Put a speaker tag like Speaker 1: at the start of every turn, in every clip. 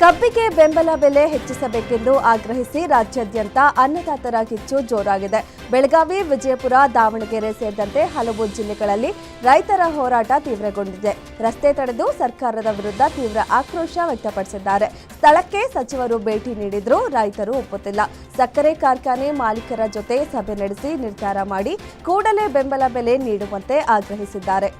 Speaker 1: ಕಬ್ಬಿಗೆ ಬೆಂಬಲ ಬೆಲೆ ಹೆಚ್ಚಿಸಬೇಕೆಂದು ಆಗ್ರಹಿಸಿ ರಾಜ್ಯಾದ್ಯಂತ ಅನ್ನದಾತರ ಕಿಚ್ಚು ಜೋರಾಗಿದೆ. ಬೆಳಗಾವಿ, ವಿಜಯಪುರ, ದಾವಣಗೆರೆ ಸೇರಿದಂತೆ ಹಲವು ಜಿಲ್ಲೆಗಳಲ್ಲಿ ರೈತರ ಹೋರಾಟ ತೀವ್ರಗೊಂಡಿದೆ. ರಸ್ತೆ ತಡೆದು ಸರ್ಕಾರದ ವಿರುದ್ಧ ತೀವ್ರ ಆಕ್ರೋಶ ವ್ಯಕ್ತಪಡಿಸಿದ್ದಾರೆ. ಸ್ಥಳಕ್ಕೆ ಸಚಿವರು ಭೇಟಿ ನೀಡಿದ್ರೂ ರೈತರು ಒಪ್ಪುತ್ತಿಲ್ಲ. ಸಕ್ಕರೆ ಕಾರ್ಖಾನೆ ಮಾಲೀಕರ ಜೊತೆ ಸಭೆ ನಡೆಸಿ ನಿರ್ಧಾರ ಮಾಡಿ ಕೂಡಲೇ ಬೆಂಬಲ ಬೆಲೆ ನೀಡುವಂತೆ ಆಗ್ರಹಿಸಿದ್ದಾರೆ.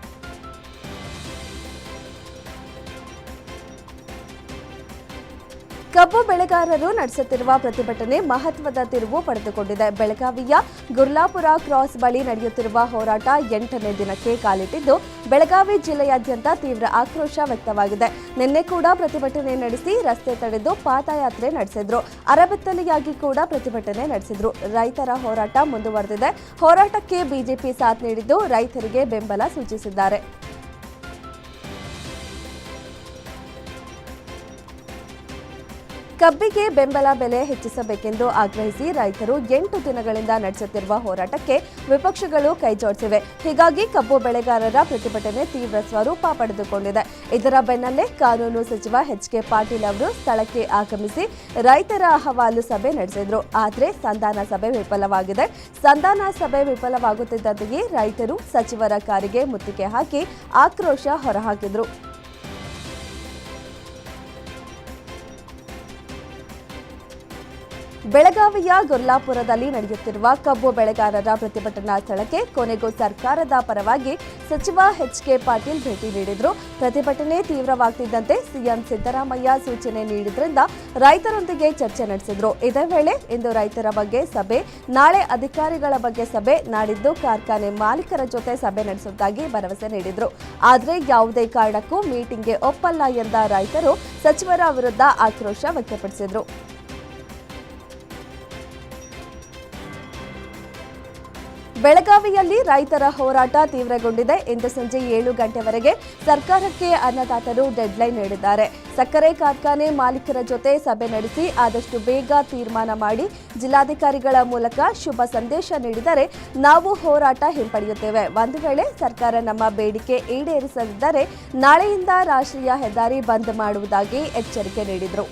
Speaker 1: ಕಬ್ಬು ಬೆಳೆಗಾರರು ನಡೆಸುತ್ತಿರುವ ಪ್ರತಿಭಟನೆ ಮಹತ್ವದ ತಿರುವು ಪಡೆದುಕೊಂಡಿದೆ. ಬೆಳಗಾವಿಯ ಗುರ್ಲಾಪುರ ಕ್ರಾಸ್ ಬಳಿ ನಡೆಯುತ್ತಿರುವ ಹೋರಾಟ ಎಂಟನೇ ದಿನಕ್ಕೆ ಕಾಲಿಟ್ಟಿದ್ದು, ಬೆಳಗಾವಿ ಜಿಲ್ಲೆಯಾದ್ಯಂತ ತೀವ್ರ ಆಕ್ರೋಶ ವ್ಯಕ್ತವಾಗಿದೆ. ನಿನ್ನೆ ಕೂಡ ಪ್ರತಿಭಟನೆ ನಡೆಸಿ ರಸ್ತೆ ತಡೆದು ಪಾದಯಾತ್ರೆ ನಡೆಸಿದ್ರು. ಅರಬೆತ್ತಲೆಯಾಗಿ ಕೂಡ ಪ್ರತಿಭಟನೆ ನಡೆಸಿದ್ರು. ರೈತರ ಹೋರಾಟ ಮುಂದುವರೆದಿದೆ. ಹೋರಾಟಕ್ಕೆ ಬಿಜೆಪಿ ಸಾಥ್ ನೀಡಿದ್ದು ರೈತರಿಗೆ ಬೆಂಬಲ ಸೂಚಿಸಿದ್ದಾರೆ. ಕಬ್ಬಿಗೆ ಬೆಂಬಲ ಬೆಲೆ ಹೆಚ್ಚಿಸಬೇಕೆಂದು ಆಗ್ರಹಿಸಿ ರೈತರು ಎಂಟು ದಿನಗಳಿಂದ ನಡೆಸುತ್ತಿರುವ ಹೋರಾಟಕ್ಕೆ ವಿಪಕ್ಷಗಳು ಕೈಜೋಡಿಸಿವೆ ಹೀಗಾಗಿ ಕಬ್ಬು ಬೆಳೆಗಾರರ ಪ್ರತಿಭಟನೆ ತೀವ್ರ ಸ್ವರೂಪ ಪಡೆದುಕೊಂಡಿದೆ. ಇದರ ಬೆನ್ನಲ್ಲೇ ಕಾನೂನು ಸಚಿವ ಎಚ್ ಕೆ ಪಾಟೀಲ್ ಅವರು ಸ್ಥಳಕ್ಕೆ ಆಗಮಿಸಿ ರೈತರ ಅಹವಾಲು ಸಭೆ ನಡೆಸಿದರು. ಆದರೆ ಸಂಧಾನ ಸಭೆ ವಿಫಲವಾಗಿದೆ. ಸಂಧಾನ ಸಭೆ ವಿಫಲವಾಗುತ್ತಿದ್ದಂತೆಯೇ ರೈತರು ಸಚಿವರ ಕಾರಿಗೆ ಮುತ್ತಿಗೆ ಹಾಕಿ ಆಕ್ರೋಶ ಹೊರಹಾಕಿದ್ರು. ಬೆಳಗಾವಿಯ ಗೊರ್ಲಾಪುರದಲ್ಲಿ ನಡೆಯುತ್ತಿರುವ ಕಬ್ಬು ಬೆಳೆಗಾರರ ಪ್ರತಿಭಟನಾ ಸ್ಥಳಕ್ಕೆ ಕೊನೆಗೂ ಸರ್ಕಾರದ ಪರವಾಗಿ ಸಚಿವ ಎಚ್ ಕೆ ಪಾಟೀಲ್ ಭೇಟಿ ನೀಡಿದ್ರು. ಪ್ರತಿಭಟನೆ ತೀವ್ರವಾಗ್ತಿದ್ದಂತೆ ಸಿಎಂ ಸಿದ್ದರಾಮಯ್ಯ ಸೂಚನೆ ನೀಡಿದ್ರಿಂದ ರೈತರೊಂದಿಗೆ ಚರ್ಚೆ ನಡೆಸಿದ್ರು. ಇದೇ ವೇಳೆ ಇಂದು ರೈತರ ಬಗ್ಗೆ ಸಭೆ, ನಾಳೆ ಅಧಿಕಾರಿಗಳ ಬಗ್ಗೆ ಸಭೆ ನಾಡಿದ್ದು ಕಾರ್ಖಾನೆ ಮಾಲೀಕರ ಜೊತೆ ಸಭೆ ನಡೆಸುವುದಾಗಿ ಭರವಸೆ ನೀಡಿದ್ರು. ಆದರೆ ಯಾವುದೇ ಕಾರಣಕ್ಕೂ ಮೀಟಿಂಗ್ಗೆ ಒಪ್ಪಲ್ಲ ಎಂದ ರೈತರು ಸಚಿವರ ವಿರುದ್ಧ ಆಕ್ರೋಶ ವ್ಯಕ್ತಪಡಿಸಿದ್ರು. ಬೆಳಗಾವಿಯಲ್ಲಿ ರೈತರ ಹೋರಾಟ ತೀವ್ರಗೊಂಡಿದೆ. ಇಂದು ಸಂಜೆ ಏಳು ಗಂಟೆವರೆಗೆ ಸರ್ಕಾರಕ್ಕೆ ಅನ್ನದಾತರು ಡೆಡ್ಲೈನ್ ನೀಡಿದ್ದಾರೆ. ಸಕ್ಕರೆ ಕಾರ್ಖಾನೆ ಮಾಲೀಕರ ಜೊತೆ ಸಭೆ ನಡೆಸಿ ಆದಷ್ಟು ಬೇಗ ತೀರ್ಮಾನ ಮಾಡಿ ಜಿಲ್ಲಾಧಿಕಾರಿಗಳ ಮೂಲಕ ಶುಭ ಸಂದೇಶ ನೀಡಿದರೆ ನಾವು ಹೋರಾಟ ಹಿಂಪಡೆಯುತ್ತೇವೆ. ಒಂದು ವೇಳೆ ಸರ್ಕಾರ ನಮ್ಮ ಬೇಡಿಕೆ ಈಡೇರಿಸದಿದ್ದರೆ ನಾಳೆಯಿಂದ ರಾಷ್ಟ್ರೀಯ ಹೆದ್ದಾರಿ ಬಂದ್ ಮಾಡುವುದಾಗಿ ಎಚ್ಚರಿಕೆ ನೀಡಿದರು.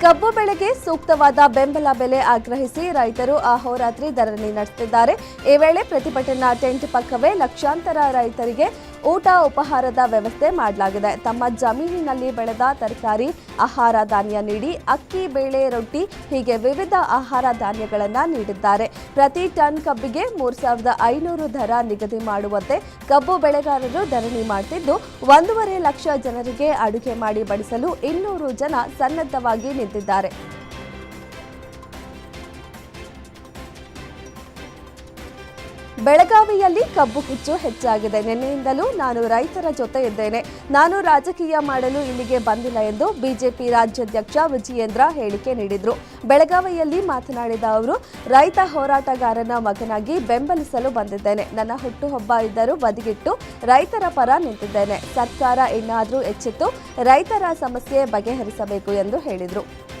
Speaker 1: ಕಬ್ಬು ಬೆಳೆಗೆ ಸೂಕ್ತವಾದ ಬೆಂಬಲ ಬೆಲೆ ಆಗ್ರಹಿಸಿ ರೈತರು ಅಹೋರಾತ್ರಿ ಧರಣಿ ನಡೆಸುತ್ತಿದ್ದಾರೆ. ಈ ವೇಳೆ ಪ್ರತಿಭಟನಾ ಟೆಂಟ್ ಪಕ್ಕವೇ ಲಕ್ಷಾಂತರ ರೈತರಿಗೆ ಊಟ ಉಪಹಾರದ ವ್ಯವಸ್ಥೆ ಮಾಡಲಾಗಿದೆ. ತಮ್ಮ ಜಮೀನಿನಲ್ಲಿ ಬೆಳೆದ ತರಕಾರಿ, ಆಹಾರ ಧಾನ್ಯ ನೀಡಿ, ಅಕ್ಕಿ, ಬೇಳೆ, ರೊಟ್ಟಿ, ಹೀಗೆ ವಿವಿಧ ಆಹಾರ ಧಾನ್ಯಗಳನ್ನು ನೀಡಿದ್ದಾರೆ. ಪ್ರತಿ ಟನ್ ಕಬ್ಬಿಗೆ ಮೂರು ಸಾವಿರದ ಐನೂರು ದರ ನಿಗದಿ ಮಾಡುವಂತೆ ಕಬ್ಬು ಬೆಳೆಗಾರರು ಧರಣಿ ಮಾಡುತ್ತಿದ್ದು ಒಂದೂವರೆ ಲಕ್ಷ ಜನರಿಗೆ ಅಡುಗೆ ಮಾಡಿ ಬಡಿಸಲು ಇನ್ನೂರು ಜನ ಸನ್ನದ್ಧವಾಗಿ ನಿಂತಿದ್ದಾರೆ. ಬೆಳಗಾವಿಯಲ್ಲಿ ಕಬ್ಬು ಕಿಚ್ಚು ಹೆಚ್ಚಾಗಿದೆ. ನಿನ್ನೆಯಿಂದಲೂ ನಾನು ರೈತರ ಜೊತೆ ಇದ್ದೇನೆ ನಾನು ರಾಜಕೀಯ ಮಾಡಲು ಇಲ್ಲಿಗೆ ಬಂದಿಲ್ಲ ಎಂದು ಬಿಜೆಪಿ ರಾಜ್ಯಾಧ್ಯಕ್ಷ ವಿಜಯೇಂದ್ರ ಹೇಳಿಕೆ ನೀಡಿದರು. ಬೆಳಗಾವಿಯಲ್ಲಿ ಮಾತನಾಡಿದ ಅವರು, ರೈತ ಹೋರಾಟಗಾರನ ಮಗನಾಗಿ ಬೆಂಬಲಿಸಲು ಬಂದಿದ್ದೇನೆ. ನನ್ನ ಹುಟ್ಟುಹಬ್ಬ ಇದ್ದರೂ ಬದಿಗಿಟ್ಟು ರೈತರ ಪರ ನಿಂತಿದ್ದೇನೆ. ಸರ್ಕಾರ ಇನ್ನಾದರೂ ಹೆಚ್ಚಿತ್ತು, ರೈತರ ಸಮಸ್ಯೆ ಬಗೆಹರಿಸಬೇಕು ಎಂದು ಹೇಳಿದರು.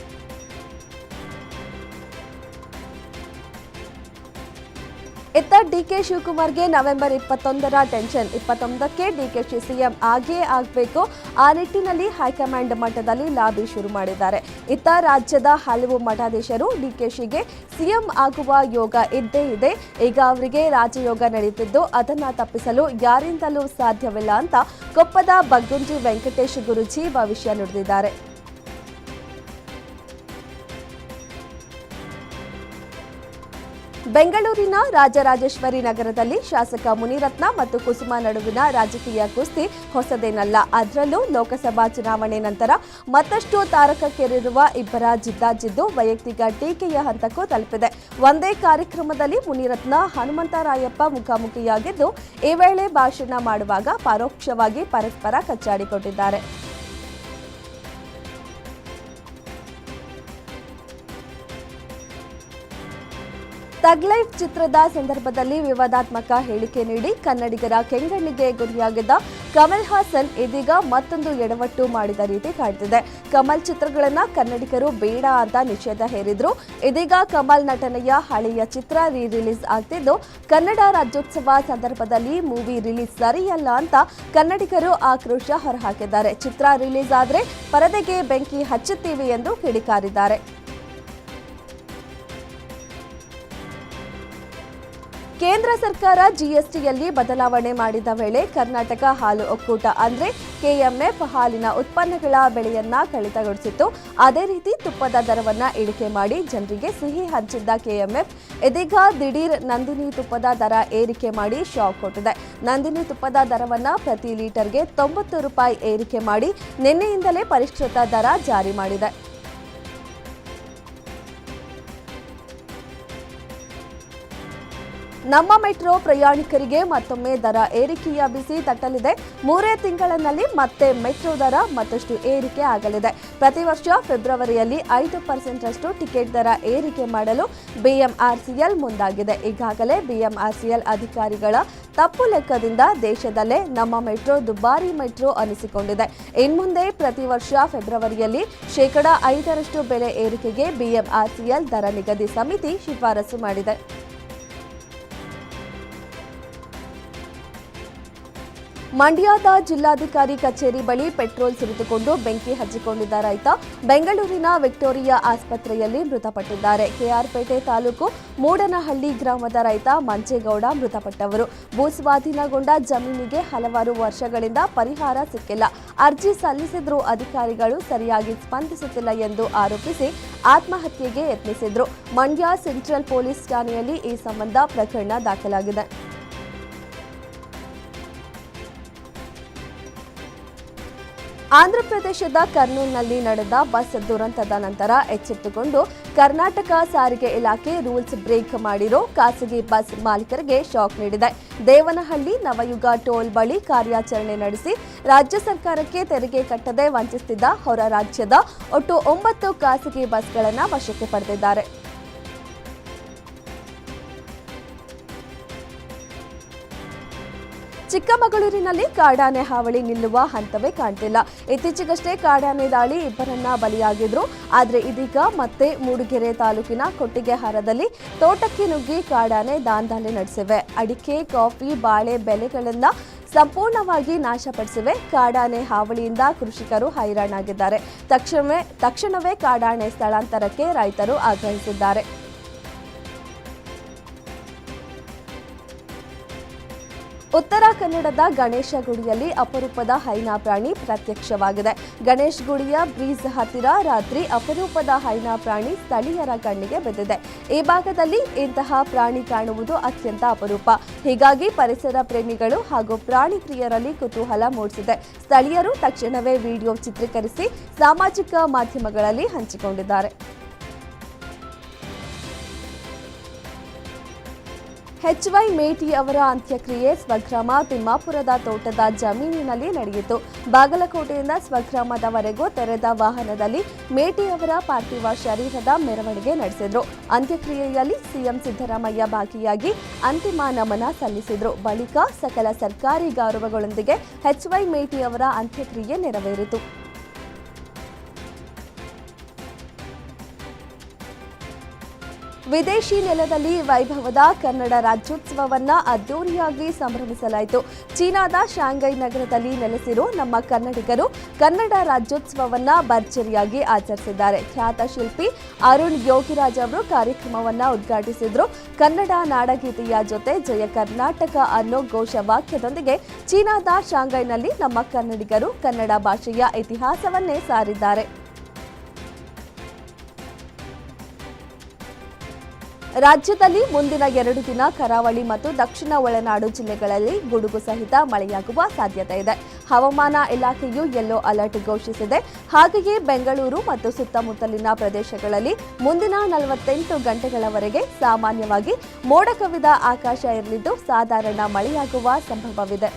Speaker 1: ಇತ್ತ ಡಿ ಡಿಕೆ ಶಿವಕುಮಾರ್ಗೆ ನವೆಂಬರ್ ಇಪ್ಪತ್ತೊಂದರ ಟೆನ್ಷನ್. ಇಪ್ಪತ್ತೊಂದಕ್ಕೆ ಡಿಕೆಶಿ ಸಿಎಂ ಆಗೇ ಆಗಬೇಕು. ಆ ನಿಟ್ಟಿನಲ್ಲಿ ಹೈಕಮಾಂಡ್ ಮಟ್ಟದಲ್ಲಿ ಲಾಬಿ ಶುರು ಮಾಡಿದ್ದಾರೆ. ಇತ್ತ ರಾಜ್ಯದ ಹಲವು ಮಠಾಧೀಶರು ಡಿಕೆಶಿಗೆ ಸಿಎಂ ಆಗುವ ಯೋಗ ಇದ್ದೇ ಇದೆ. ಈಗ ಅವರಿಗೆ ರಾಜಯೋಗ ನಡೆಯುತ್ತಿದ್ದು ಅದನ್ನ ತಪ್ಪಿಸಲು ಯಾರಿಂದಲೂ ಸಾಧ್ಯವಿಲ್ಲ ಅಂತ ಕೊಪ್ಪದ ಬಗ್ಗುಂಜಿ ವೆಂಕಟೇಶ್ ಗುರುಜಿ ಭವಿಷ್ಯ ನುಡಿದಿದ್ದಾರೆ. ಬೆಂಗಳೂರಿನ ರಾಜರಾಜೇಶ್ವರಿ ನಗರದಲ್ಲಿ ಶಾಸಕ ಮುನಿರತ್ನ ಮತ್ತು ಕುಸುಮ ನಡುವಿನ ರಾಜಕೀಯ ಕುಸ್ತಿ ಹೊಸದೇನಲ್ಲ. ಅದರಲ್ಲೂ ಲೋಕಸಭಾ ಚುನಾವಣೆ ನಂತರ ಮತ್ತಷ್ಟು ತಾರಕಕ್ಕೇರಿರುವ ಇಬ್ಬರ ಜಿದ್ದಾಜಿದ್ದು ವೈಯಕ್ತಿಕ ಟೀಕೆಯ ಹಂತಕ್ಕೂ ತಲುಪಿದೆ. ಒಂದೇ ಕಾರ್ಯಕ್ರಮದಲ್ಲಿ ಮುನಿರತ್ನ ಹನುಮಂತರಾಯಪ್ಪ ಮುಖಾಮುಖಿಯಾಗಿದ್ದು, ಈ ವೇಳೆ ಭಾಷಣ ಮಾಡುವಾಗ ಪರೋಕ್ಷವಾಗಿ ಪರಸ್ಪರ ಕಚ್ಚಾಡಿಕೊಂಡಿದ್ದಾರೆ. ತಗ್ ಲೈಫ್ ಚಿತ್ರದ ಸಂದರ್ಭದಲ್ಲಿ ವಿವಾದಾತ್ಮಕ ಹೇಳಿಕೆ ನೀಡಿ ಕನ್ನಡಿಗರ ಕೆಂಗಣ್ಣಿಗೆ ಗುರಿಯಾಗಿದ್ದ ಕಮಲ್ ಹಾಸನ್ ಇದೀಗ ಮತ್ತೊಂದು ಎಡವಟ್ಟು ಮಾಡಿದ ರೀತಿ ಕಾಣ್ತಿದೆ. ಕಮಲ್ ಚಿತ್ರಗಳನ್ನ ಕನ್ನಡಿಗರು ಬೇಡ ಅಂತ ನಿಷೇಧ ಹೇರಿದ್ರು. ಇದೀಗ ಕಮಲ್ ನಟನೆಯ ಹಳೆಯ ಚಿತ್ರ ರೀ ರಿಲೀಸ್ ಆಗ್ತಿದ್ದು. ಕನ್ನಡ ರಾಜ್ಯೋತ್ಸವ ಸಂದರ್ಭದಲ್ಲಿ ಮೂವಿ ರಿಲೀಸ್ ಸರಿಯಲ್ಲ ಅಂತ ಕನ್ನಡಿಗರು ಆಕ್ರೋಶ ಹೊರಹಾಕಿದ್ದಾರೆ. ಚಿತ್ರ ರಿಲೀಸ್ ಆದ್ರೆ ಪರದೆಗೆ ಬೆಂಕಿ ಹಚ್ಚುತ್ತೀವಿ ಎಂದು ಕಿಡಿಕಾರಿದ್ದಾರೆ. ಕೇಂದ್ರ ಸರ್ಕಾರ ಜಿಎಸ್ಟಿಯಲ್ಲಿ ಬದಲಾವಣೆ ಮಾಡಿದ ವೇಳೆ ಕರ್ನಾಟಕ ಹಾಲು ಒಕ್ಕೂಟ ಅಂದರೆ ಕೆಎಂಎಫ್ ಹಾಲಿನ ಉತ್ಪನ್ನಗಳ ಬೆಲೆಯನ್ನ ಕಡಿತಗೊಳಿಸಿತ್ತು. ಅದೇ ರೀತಿ ತುಪ್ಪದ ದರವನ್ನ ಇಳಿಕೆ ಮಾಡಿ ಜನರಿಗೆ ಸಿಹಿ ಹಂಚಿದ್ದ ಕೆಎಂಎಫ್ ಇದೀಗ ದಿಢೀರ್ ನಂದಿನಿ ತುಪ್ಪದ ದರ ಏರಿಕೆ ಮಾಡಿ ಶಾಕ್ ಕೊಟ್ಟಿದೆ ನಂದಿನಿ ತುಪ್ಪದ ದರವನ್ನ ಪ್ರತಿ ಲೀಟರ್ಗೆ ತೊಂಬತ್ತು ರೂಪಾಯಿ ಏರಿಕೆ ಮಾಡಿ ನಿನ್ನೆಯಿಂದಲೇ ಪರಿಷ್ಕೃತ ದರ ಜಾರಿ ಮಾಡಿದೆ. ನಮ್ಮ ಮೆಟ್ರೋ ಪ್ರಯಾಣಿಕರಿಗೆ ಮತ್ತೊಮ್ಮೆ ದರ ಏರಿಕೆಯ ಬಿಸಿ ತಟ್ಟಲಿದೆ. ಮೂರೇ ತಿಂಗಳಲ್ಲಿ ಮತ್ತೆ ಮೆಟ್ರೋ ದರ ಮತ್ತಷ್ಟು ಏರಿಕೆ ಆಗಲಿದೆ. ಪ್ರತಿ ವರ್ಷ ಫೆಬ್ರವರಿಯಲ್ಲಿ ಐದು ಪರ್ಸೆಂಟ್ರಷ್ಟು ಟಿಕೆಟ್ ದರ ಏರಿಕೆ ಮಾಡಲು ಬಿಎಂಆರ್ಸಿಎಲ್ ಮುಂದಾಗಿದೆ. ಈಗಾಗಲೇ ಬಿಎಂಆರ್ಸಿಎಲ್ ಅಧಿಕಾರಿಗಳ ತಪ್ಪು ಲೆಕ್ಕದಿಂದ ದೇಶದಲ್ಲೇ ನಮ್ಮ ಮೆಟ್ರೋ ದುಬಾರಿ ಮೆಟ್ರೋ ಅನಿಸಿಕೊಂಡಿದೆ. ಇನ್ಮುಂದೆ ಪ್ರತಿ ವರ್ಷ ಫೆಬ್ರವರಿಯಲ್ಲಿ ಶೇಕಡಾ ಐದರಷ್ಟು ಬೆಲೆ ಏರಿಕೆಗೆ ಬಿಎಂಆರ್ಸಿಎಲ್ ದರ ನಿಗದಿ ಸಮಿತಿ ಶಿಫಾರಸು ಮಾಡಿದೆ. ಮಂಡ್ಯದ ಜಿಲ್ಲಾಧಿಕಾರಿ ಕಚೇರಿ ಬಳಿ ಪೆಟ್ರೋಲ್ ಸುರಿದುಕೊಂಡು ಬೆಂಕಿ ಹಚ್ಚಿಕೊಂಡಿದ್ದ ರೈತ ಬೆಂಗಳೂರಿನ ವಿಕ್ಟೋರಿಯಾ ಆಸ್ಪತ್ರೆಯಲ್ಲಿ ಮೃತಪಟ್ಟಿದ್ದಾರೆ. ಕೆಆರ್ಪೇಟೆ ತಾಲೂಕು ಮೂಡನಹಳ್ಳಿ ಗ್ರಾಮದ ರೈತ ಮಂಚೇಗೌಡ ಮೃತಪಟ್ಟವರು. ಭೂಸ್ವಾಧೀನಗೊಂಡ ಜಮೀನಿಗೆ ಹಲವಾರು ವರ್ಷಗಳಿಂದ ಪರಿಹಾರ ಸಿಕ್ಕಿಲ್ಲ. ಅರ್ಜಿ ಸಲ್ಲಿಸಿದ್ರೂ ಅಧಿಕಾರಿಗಳು ಸರಿಯಾಗಿ ಸ್ಪಂದಿಸುತ್ತಿಲ್ಲ ಎಂದು ಆರೋಪಿಸಿ ಆತ್ಮಹತ್ಯೆಗೆ ಯತ್ನಿಸಿದ್ರು. ಮಂಡ್ಯ ಸೆಂಟ್ರಲ್ ಪೊಲೀಸ್ ಠಾಣೆಯಲ್ಲಿ ಈ ಸಂಬಂಧ ಪ್ರಕರಣ ದಾಖಲಾಗಿದೆ. ಆಂಧ್ರಪ್ರದೇಶದ ಕರ್ನೂಲ್ನಲ್ಲಿ ನಡೆದ ಬಸ್ ದುರಂತದ ನಂತರ ಎಚ್ಚೆತ್ತುಕೊಂಡು ಕರ್ನಾಟಕ ಸಾರಿಗೆ ಇಲಾಖೆ ರೂಲ್ಸ್ ಬ್ರೇಕ್ ಮಾಡಿರೋ ಖಾಸಗಿ ಬಸ್ ಮಾಲೀಕರಿಗೆ ಶಾಕ್ ನೀಡಿದೆ. ದೇವನಹಳ್ಳಿ ನವಯುಗ ಟೋಲ್ ಬಳಿ ಕಾರ್ಯಾಚರಣೆ ನಡೆಸಿ ರಾಜ್ಯ ಸರ್ಕಾರಕ್ಕೆ ತೆರಿಗೆ ಕಟ್ಟದೆ ವಂಚಿಸುತ್ತಿದ್ದ ಹೊರ ರಾಜ್ಯದ ಒಟ್ಟು ಒಂಬತ್ತು ಖಾಸಗಿ ಬಸ್ಗಳನ್ನು ವಶಕ್ಕೆ ಪಡೆದಿದ್ದಾರೆ. ಚಿಕ್ಕಮಗಳೂರಿನಲ್ಲಿ ಕಾಡಾನೆ ಹಾವಳಿ ನಿಲ್ಲುವ ಹಂತವೇ ಕಾಣ್ತಿಲ್ಲ. ಇತ್ತೀಚೆಗಷ್ಟೇ ಕಾಡಾನೆ ದಾಳಿ ಇಬ್ಬರನ್ನ ಬಲಿಯಾಗಿದ್ರು. ಆದರೆ ಇದೀಗ ಮತ್ತೆ ಮೂಡಿಗೆರೆ ತಾಲೂಕಿನ ಕೊಟ್ಟಿಗೆಹಾರದಲ್ಲಿ ತೋಟಕ್ಕೆ ನುಗ್ಗಿ ಕಾಡಾನೆ ದಾಂಧಲೆ ನಡೆಸಿವೆ. ಅಡಿಕೆ, ಕಾಫಿ, ಬಾಳೆ ಬೆಲೆಗಳೆಲ್ಲ ಸಂಪೂರ್ಣವಾಗಿ ನಾಶಪಡಿಸಿವೆ. ಕಾಡಾನೆ ಹಾವಳಿಯಿಂದ ಕೃಷಿಕರು ಹೈರಾಣಾಗಿದ್ದಾರೆ. ತಕ್ಷಣವೇ ತಕ್ಷಣವೇ ಕಾಡಾನೆ ಸ್ಥಳಾಂತರಕ್ಕೆ ರೈತರು ಆಗ್ರಹಿಸಿದ್ದಾರೆ. ಉತ್ತರ ಕನ್ನಡದ ಗಣೇಶ ಗುಡಿಯಲ್ಲಿ ಅಪರೂಪದ ಹೈನಾ ಪ್ರಾಣಿ ಪ್ರತ್ಯಕ್ಷವಾಗಿದೆ. ಗಣೇಶ್ ಗುಡಿಯ ಬ್ರೀಸ್ ಹತ್ತಿರ ರಾತ್ರಿ ಅಪರೂಪದ ಹೈನಾ ಪ್ರಾಣಿ ಸ್ಥಳೀಯರ ಕಣ್ಣಿಗೆ ಬಿದ್ದಿದೆ. ಈ ಭಾಗದಲ್ಲಿ ಇಂತಹ ಪ್ರಾಣಿ ಕಾಣುವುದು ಅತ್ಯಂತ ಅಪರೂಪ. ಹೀಗಾಗಿ ಪರಿಸರ ಪ್ರೇಮಿಗಳು ಹಾಗೂ ಪ್ರಾಣಿ ಪ್ರಿಯರಲ್ಲಿ ಕುತೂಹಲ ಮೂಡಿಸಿದೆ. ಸ್ಥಳೀಯರು ತಕ್ಷಣವೇ ವಿಡಿಯೋ ಚಿತ್ರೀಕರಿಸಿ ಸಾಮಾಜಿಕ ಮಾಧ್ಯಮಗಳಲ್ಲಿ ಹಂಚಿಕೊಂಡಿದ್ದಾರೆ. ಎಚ್ ವೈ ಮೇಟಿ ಅವರ ಅಂತ್ಯಕ್ರಿಯೆ ಸ್ವಗ್ರಾಮ ತಿಮ್ಮಾಪುರದ ತೋಟದ ಜಮೀನಿನಲ್ಲಿ ನಡೆಯಿತು. ಬಾಗಲಕೋಟೆಯಿಂದ ಸ್ವಗ್ರಾಮದವರೆಗೂ ತೆರೆದ ವಾಹನದಲ್ಲಿ ಮೇಟಿ ಅವರ ಪಾರ್ಥಿವ ಶರೀರದ ಮೆರವಣಿಗೆ ನಡೆಸಿದ್ರು. ಅಂತ್ಯಕ್ರಿಯೆಯಲ್ಲಿ ಸಿಎಂ ಸಿದ್ದರಾಮಯ್ಯ ಭಾಗಿಯಾಗಿ ಅಂತಿಮ ನಮನ ಸಲ್ಲಿಸಿದ್ರು. ಬಳಿಕ ಸಕಲ ಸರ್ಕಾರಿ ಗೌರವಗಳೊಂದಿಗೆ ಎಚ್ ವೈ ಮೇಟಿ ಅವರ ಅಂತ್ಯಕ್ರಿಯೆ ನೆರವೇರಿತು. ವಿದೇಶಿ ನೆಲದಲ್ಲಿ ವೈಭವದ ಕನ್ನಡ ರಾಜ್ಯೋತ್ಸವವನ್ನು ಅದ್ದೂರಿಯಾಗಿ ಸಂಭ್ರಮಿಸಲಾಯಿತು. ಚೀನಾದ ಶಾಂಘೈ ನಗರದಲ್ಲಿ ನೆಲೆಸಿರುವ ನಮ್ಮ ಕನ್ನಡಿಗರು ಕನ್ನಡ ರಾಜ್ಯೋತ್ಸವವನ್ನು ಭರ್ಜರಿಯಾಗಿ ಆಚರಿಸಿದ್ದಾರೆ. ಖ್ಯಾತ ಶಿಲ್ಪಿ ಅರುಣ್ ಯೋಗಿರಾಜ್ ಅವರು ಕಾರ್ಯಕ್ರಮವನ್ನು ಉದ್ಘಾಟಿಸಿದರು. ಕನ್ನಡ ನಾಡಗೀತೆಯ ಜೊತೆ ಜಯ ಕರ್ನಾಟಕ ಅನ್ನೋ ಘೋಷವಾಕ್ಯದೊಂದಿಗೆ ಚೀನಾದ ಶಾಂಘೈನಲ್ಲಿ ನಮ್ಮ ಕನ್ನಡಿಗರು ಕನ್ನಡ ಭಾಷೆಯ ಇತಿಹಾಸವನ್ನೇ ಸಾರಿದ್ದಾರೆ. ರಾಜ್ಯದಲ್ಲಿ ಮುಂದಿನ ಎರಡು ದಿನ ಕರಾವಳಿ ಮತ್ತು ದಕ್ಷಿಣ ಒಳನಾಡು ಜಿಲ್ಲೆಗಳಲ್ಲಿ ಗುಡುಗು ಸಹಿತ ಮಳೆಯಾಗುವ ಸಾಧ್ಯತೆ ಇದೆ. ಹವಾಮಾನ ಇಲಾಖೆಯು ಯೆಲ್ಲೋ ಅಲರ್ಟ್ ಘೋಷಿಸಿದೆ. ಹಾಗೆಯೇ ಬೆಂಗಳೂರು ಮತ್ತು ಸುತ್ತಮುತ್ತಲಿನ ಪ್ರದೇಶಗಳಲ್ಲಿ ಮುಂದಿನ ನಲವತ್ತೆಂಟು ಗಂಟೆಗಳವರೆಗೆ ಸಾಮಾನ್ಯವಾಗಿ ಮೋಡ ಕವಿದ ಆಕಾಶ ಇರಲಿದ್ದು, ಸಾಧಾರಣ ಮಳೆಯಾಗುವ ಸಂಭವವಿದೆ.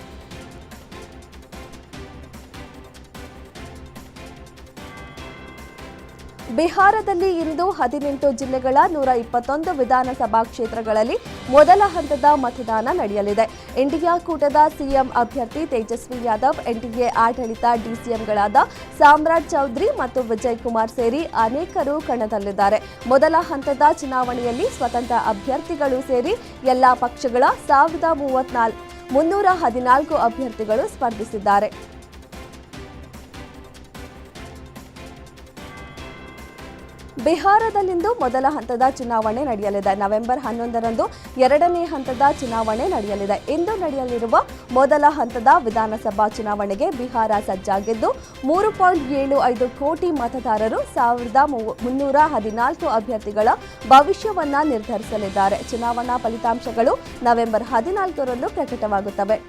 Speaker 1: ಬಿಹಾರದಲ್ಲಿ ಇಂದು ಹದಿನೆಂಟು ಜಿಲ್ಲೆಗಳ ನೂರ ಇಪ್ಪತ್ತೊಂದು ವಿಧಾನಸಭಾ ಕ್ಷೇತ್ರಗಳಲ್ಲಿ ಮೊದಲ ಹಂತದ ಮತದಾನ ನಡೆಯಲಿದೆ. ಇಂಡಿಯಾ ಕೂಟದ ಸಿಎಂ ಅಭ್ಯರ್ಥಿ ತೇಜಸ್ವಿ ಯಾದವ್, ಎನ್ಡಿಎ ಆಡಳಿತ ಡಿಸಿಎಂಗಳಾದ ಸಾಮ್ರಾಟ್ ಚೌಧರಿ ಮತ್ತು ವಿಜಯ್ ಕುಮಾರ್ ಸೇರಿ ಅನೇಕರು ಕಣದಲ್ಲಿದ್ದಾರೆ. ಮೊದಲ ಹಂತದ ಚುನಾವಣೆಯಲ್ಲಿ ಸ್ವತಂತ್ರ ಅಭ್ಯರ್ಥಿಗಳು ಸೇರಿ ಎಲ್ಲಾ ಪಕ್ಷಗಳ ಸಾವಿರದ ಮೂವತ್ನಾಲ್ಕು ಮುನ್ನೂರ ಹದಿನಾಲ್ಕು ಅಭ್ಯರ್ಥಿಗಳು ಸ್ಪರ್ಧಿಸಿದ್ದಾರೆ. ಬಿಹಾರದಲ್ಲಿಂದು ಮೊದಲ ಹಂತದ ಚುನಾವಣೆ ನಡೆಯಲಿದೆ. ನವೆಂಬರ್ ಹನ್ನೊಂದರಂದು ಎರಡನೇ ಹಂತದ ಚುನಾವಣೆ ನಡೆಯಲಿದೆ. ಇಂದು ನಡೆಯಲಿರುವ ಮೊದಲ ಹಂತದ ವಿಧಾನಸಭಾ ಚುನಾವಣೆಗೆ ಬಿಹಾರ ಸಜ್ಜಾಗಿದ್ದು, ಮೂರು ಪಾಯಿಂಟ್ ಏಳು ಐದು ಕೋಟಿ ಮತದಾರರು ಸಾವಿರದ ಮುನ್ನೂರ ಹದಿನಾಲ್ಕು ಅಭ್ಯರ್ಥಿಗಳ ಭವಿಷ್ಯವನ್ನ ನಿರ್ಧರಿಸಲಿದ್ದಾರೆ. ಚುನಾವಣಾ ಫಲಿತಾಂಶಗಳು ನವೆಂಬರ್ ಹದಿನಾಲ್ಕರಂದು ಪ್ರಕಟವಾಗುತ್ತವೆ.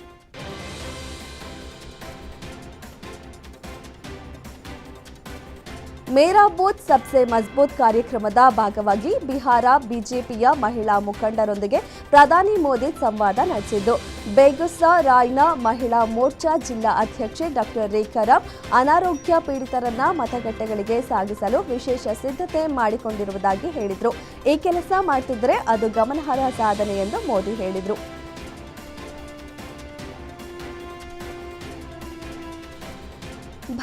Speaker 1: ಮೇರಾ ಬೂತ್ ಸಬ್ಸೆ ಮಜ್ಬೂತ್ ಕಾರ್ಯಕ್ರಮದ ಭಾಗವಾಗಿ ಬಿಹಾರ ಬಿಜೆಪಿಯ ಮಹಿಳಾ ಮುಖಂಡರೊಂದಿಗೆ ಪ್ರಧಾನಿ ಮೋದಿ ಸಂವಾದ ನಡೆಸಿದ್ದು. ಬೇಗುಸರಾಯ್ನ ಮಹಿಳಾ ಮೋರ್ಚಾ ಜಿಲ್ಲಾ ಅಧ್ಯಕ್ಷೆ ಡಾಕ್ಟರ್ ರೇಖಾರಾಮ್ ಅನಾರೋಗ್ಯ ಪೀಡಿತರನ್ನ ಮತಗಟ್ಟೆಗಳಿಗೆ ಸಾಗಿಸಲು ವಿಶೇಷ ಸಿದ್ಧತೆ ಮಾಡಿಕೊಂಡಿರುವುದಾಗಿ ಹೇಳಿದರು. ಈ ಕೆಲಸ ಮಾಡ್ತಿದ್ರೆ ಅದು ಗಮನಾರ್ಹ ಸಾಧನೆ ಎಂದು ಮೋದಿ ಹೇಳಿದರು.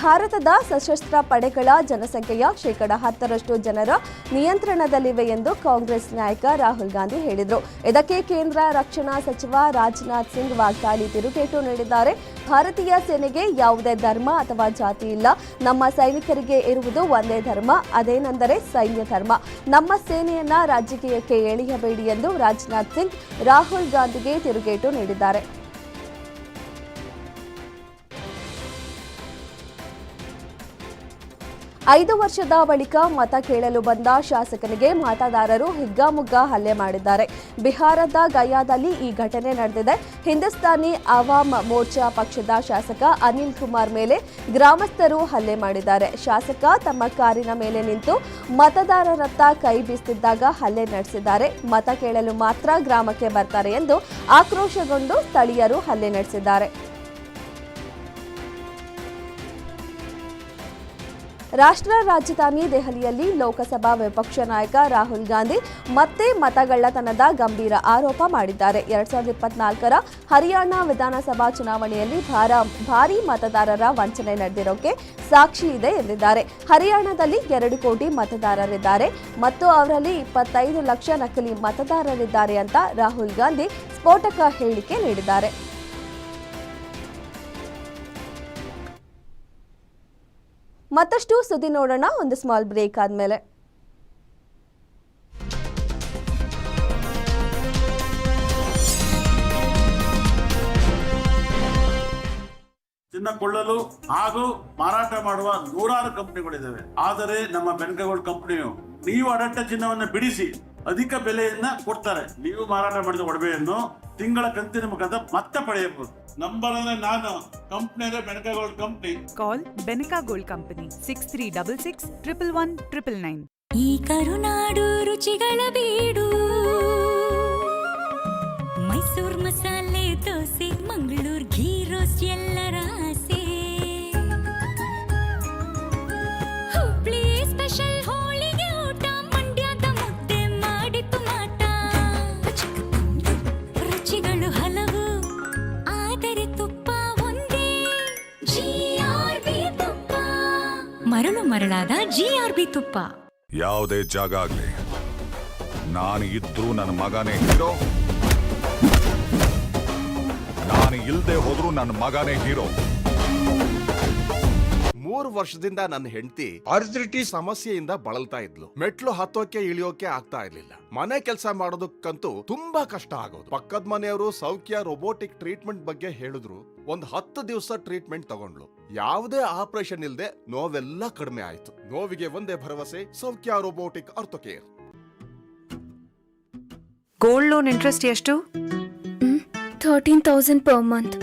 Speaker 1: ಭಾರತದ ಸಶಸ್ತ್ರ ಪಡೆಗಳ ಜನಸಂಖ್ಯೆಯ ಶೇಕಡ ಹತ್ತರಷ್ಟು ಜನರ ನಿಯಂತ್ರಣದಲ್ಲಿವೆ ಎಂದು ಕಾಂಗ್ರೆಸ್ ನಾಯಕ ರಾಹುಲ್ ಗಾಂಧಿ ಹೇಳಿದರು. ಇದಕ್ಕೆ ಕೇಂದ್ರ ರಕ್ಷಣಾ ಸಚಿವ ರಾಜನಾಥ್ ಸಿಂಗ್ ವಾಗ್ದಾಳಿ ತಿರುಗೇಟು ನೀಡಿದ್ದಾರೆ. ಭಾರತೀಯ ಸೇನೆಗೆ ಯಾವುದೇ ಧರ್ಮ ಅಥವಾ ಜಾತಿ ಇಲ್ಲ. ನಮ್ಮ ಸೈನಿಕರಿಗೆ ಇರುವುದು ಒಂದೇ ಧರ್ಮ, ಅದೇನೆಂದರೆ ಸೈನ್ಯ ಧರ್ಮ. ನಮ್ಮ ಸೇನೆಯನ್ನ ರಾಜಕೀಯಕ್ಕೆ ಎಳೆಯಬೇಡಿ ಎಂದು ರಾಜನಾಥ್ ಸಿಂಗ್ ರಾಹುಲ್ ಗಾಂಧಿಗೆ ತಿರುಗೇಟು ನೀಡಿದ್ದಾರೆ. ಐದು ವರ್ಷದ ಬಳಿಕ ಮತ ಕೇಳಲು ಬಂದ ಶಾಸಕನಿಗೆ ಮತದಾರರು ಹಿಗ್ಗಾಮುಗ್ಗ ಹಲ್ಲೆ ಮಾಡಿದ್ದಾರೆ. ಬಿಹಾರದ ಗಯಾದಲ್ಲಿ ಈ ಘಟನೆ ನಡೆದಿದೆ. ಹಿಂದೂಸ್ತಾನಿ ಅವಾಮ್ ಮೋರ್ಚಾ ಪಕ್ಷದ ಶಾಸಕ ಅನಿಲ್ ಕುಮಾರ್ ಮೇಲೆ ಗ್ರಾಮಸ್ಥರು ಹಲ್ಲೆ ಮಾಡಿದ್ದಾರೆ. ಶಾಸಕ ತಮ್ಮ ಕಾರಿನ ಮೇಲೆ ನಿಂತು ಮತದಾರರತ್ತ ಕೈ ಬೀಸುತ್ತಿದ್ದಾಗ ಹಲ್ಲೆ ನಡೆಸಿದ್ದಾರೆ. ಮತ ಕೇಳಲು ಮಾತ್ರ ಗ್ರಾಮಕ್ಕೆ ಬರ್ತಾರೆ ಎಂದು ಆಕ್ರೋಶಗೊಂಡು ಸ್ಥಳೀಯರು ಹಲ್ಲೆ ನಡೆಸಿದ್ದಾರೆ. ರಾಷ್ಟ್ರ ರಾಜಧಾನಿ ದೆಹಲಿಯಲ್ಲಿ ಲೋಕಸಭಾ ವಿಪಕ್ಷ ನಾಯಕ ರಾಹುಲ್ ಗಾಂಧಿ ಮತ್ತೆ ಮತಗಳ್ಳತನದ ಗಂಭೀರ ಆರೋಪ ಮಾಡಿದ್ದಾರೆ. ಎರಡ್ ಸಾವಿರದ ಇಪ್ಪತ್ನಾಲ್ಕರ ಹರಿಯಾಣ ವಿಧಾನಸಭಾ ಚುನಾವಣೆಯಲ್ಲಿ ಭಾರ ಮತದಾರರ ವಂಚನೆ ನಡೆದಿರೋಕೆ ಸಾಕ್ಷಿ ಇದೆ ಎಂದಿದ್ದಾರೆ. ಹರಿಯಾಣದಲ್ಲಿ ಎರಡು ಕೋಟಿ ಮತದಾರರಿದ್ದಾರೆ ಮತ್ತು ಅವರಲ್ಲಿ ಇಪ್ಪತ್ತೈದು ಲಕ್ಷ ನಕಲಿ ಮತದಾರರಿದ್ದಾರೆ ಅಂತ ರಾಹುಲ್ ಗಾಂಧಿ ಸ್ಫೋಟಕ ಹೇಳಿಕೆ ನೀಡಿದ್ದಾರೆ. ಮತ್ತಷ್ಟು ಸುದ್ದಿ ನೋಡೋಣ, ಒಂದು ಸ್ಮಾಲ್ ಬ್ರೇಕ್ ಆದಮೇಲೆ.
Speaker 2: ಚಿನ್ನ ಕೊಳ್ಳಲು ಹಾಗೂ ಮಾರಾಟ ಮಾಡುವ ನೂರಾರು ಕಂಪನಿಗಳಿದ್ದಾವೆ. ಆದರೆ ನಮ್ಮ ಬೆನ್ಕಗೋಲ್ಡ್ ಕಂಪನಿಯು ನೀವು ಅಡಟ್ಟ ಚಿನ್ನವನ್ನು ಬಿಡಿಸಿ ಅಧಿಕ ಬೆಲೆಯನ್ನ ಕೊಡ್ತಾರೆ. ನೀವು ಮಾರಾಟ ಮಾಡಿದ ಒಡವೆಯನ್ನು ತಿಂಗಳ ಕಂತಿನ ಮುಖಾಂತರ ಮತ್ತೆ ಪಡೆಯಬಹುದು. ನಂಬರ್ ಅಂದ್ರೆ ನಾನು. ಕಂಪ್ನಿ ಅಂದ್ರೆ ಬೆನ್ಕಗೋಲ್ಡ್ company
Speaker 3: call gold company six three double six triple one triple nine
Speaker 4: ಈ ಕರುನಾಡು ರುಚಿಗಳ ಬೀಡು. ಮೈಸೂರ್ ಮಸಾಲೆ ದೋಸೆ ಮಂಗಳೂರು ಘೀ ರೋಸ್ಟ್ ಎಲ್ಲರ ಆಸೆ. ಮರಳು ಮರಳಾದ ಜಿಆರ್ಬಿ ತುಪ್ಪ.
Speaker 5: ಯಾವುದೇ ಜಾಗ ಆಗ್ಲಿ, ನಾನು ಇದ್ರೂ ನನ್ನ ಮಗನೇ ಹೀರೋ. ನಾನು ಇಲ್ದೆ ಹೋದ್ರೂ ನನ್ನ ಮಗನೇ ಹೀರೋ.
Speaker 6: ಮೂರು ವರ್ಷದಿಂದ ನನ್ನ ಹೆಂಡತಿ ಅರ್ಜಿಟಿಸ್ ಸಮಸ್ಯೆಯಿಂದ ಬಳಲ್ತಾ ಇದ್ಲು. ಮೆಟ್ಲು ಹತ್ತೋಕೆ ಇಳಿಯೋಕೆ ಆಗ್ತಾ ಇರ್ಲಿಲ್ಲ. ಮನೆ ಕೆಲಸ ಮಾಡೋದಕ್ಕಂತೂ ತುಂಬಾ ಕಷ್ಟ ಆಗೋದು. ಪಕ್ಕದ ಮನೆಯವರು ಸೌಖ್ಯ ರೋಬೋಟಿಕ್ ಟ್ರೀಟ್ಮೆಂಟ್ ಬಗ್ಗೆ ಹೇಳಿದ್ರು. ಒಂದ್ ಹತ್ತು ದಿವಸ ಟ್ರೀಟ್ಮೆಂಟ್ ತಗೊಂಡ್ಲು ಯಾವುದೇ ಆಪರೇಷನ್ ಇಲ್ಲದೆ ನೋವೆಲ್ಲ ಕಡಿಮೆ ಆಯ್ತು. ನೋವಿಗೆ ಒಂದೇ ಭರವಸೆ Saukhya robotic orthocare
Speaker 7: gold loan interest ಎಷ್ಟು?
Speaker 8: ಥರ್ಟೀನ್ ತೌಸಂಡ್ ಪರ್ ಮಂತ್